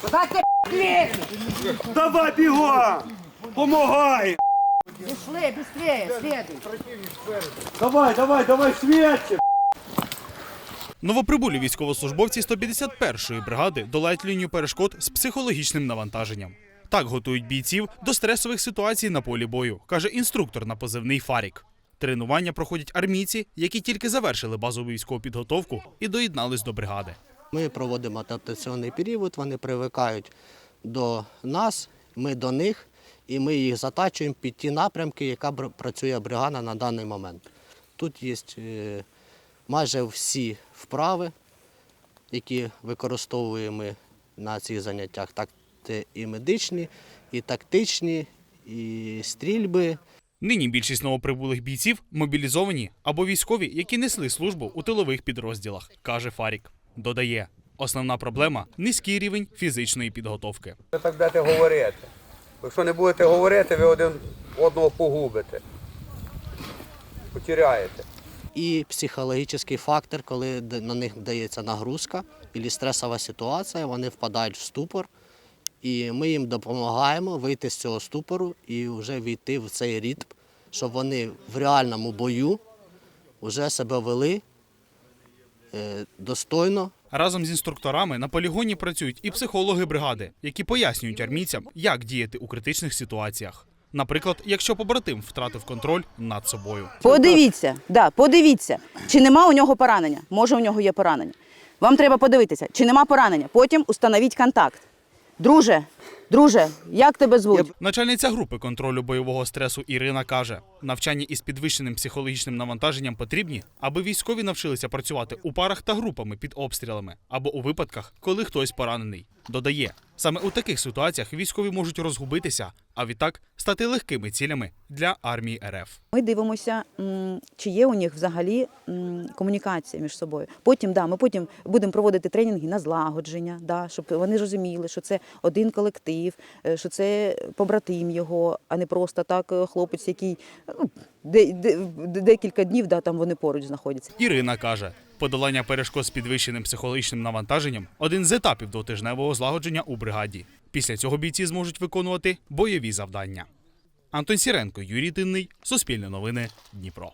Куда ты лезешь? Давай бігом! Помагай! Быстрее, быстрее, следуй. Давай, давай, давай, швидше! Новоприбулі військовослужбовці 151-ї бригади долають лінію перешкод з психологічним навантаженням. Так готують бійців до стресових ситуацій на полі бою, каже інструктор на позивний Фарік. Тренування проходять армійці, які тільки завершили базову військову підготовку і доєднались до бригади. Ми проводимо адаптаційний період, вони привикають до нас, ми до них, і ми їх затачуємо під ті напрямки, яка працює бригада на даний момент. Тут є е, майже всі вправи, які використовуємо на цих заняттях. Так, це і медичні, і тактичні, і стрільби. Нині більшість новоприбулих бійців мобілізовані або військові, які несли службу у тилових підрозділах, каже Фарік. Додає, основна проблема низький рівень фізичної підготовки. Ви так будете говорити. Якщо не будете говорити, ви один одного погубите. Потеряєте. І психологічний фактор, коли на них дається нагрузка або стресова ситуація, вони впадають в ступор. І ми їм допомагаємо вийти з цього ступору і вже війти в цей ритм, щоб вони в реальному бою вже себе вели достойно, Разом з інструкторами на полігоні працюють і психологи бригади, які пояснюють армійцям, як діяти у критичних ситуаціях. Наприклад, якщо побратим втратив контроль над собою. Подивіться, да, подивіться, чи нема у нього поранення. Може, у нього є поранення. Вам треба подивитися, чи нема поранення. Потім установіть контакт. Друже, друже, як тебе звуть? Начальниця групи контролю бойового стресу Ірина каже: навчання із підвищеним психологічним навантаженням потрібні, аби військові навчилися працювати у парах та групами під обстрілами або у випадках, коли хтось поранений. Додає, саме у таких ситуаціях військові можуть розгубитися, а відтак стати легкими цілями для армії РФ. Ми дивимося, чи є у них взагалі комунікація між собою. Потім, да, ми потім будемо проводити тренінги на злагодження, да, щоб вони розуміли, що це один колектив, е, що це побратим його, а не просто так е, хлопець, який ну, декілька днів да, там вони поруч знаходяться. Ірина каже, подолання перешкод з підвищеним психологічним навантаженням один з етапів двотижневого злагодження у бригаді. Після цього бійці зможуть виконувати бойові завдання. Антон Сіренко, Юрій Тинний, Суспільне новини, Дніпро.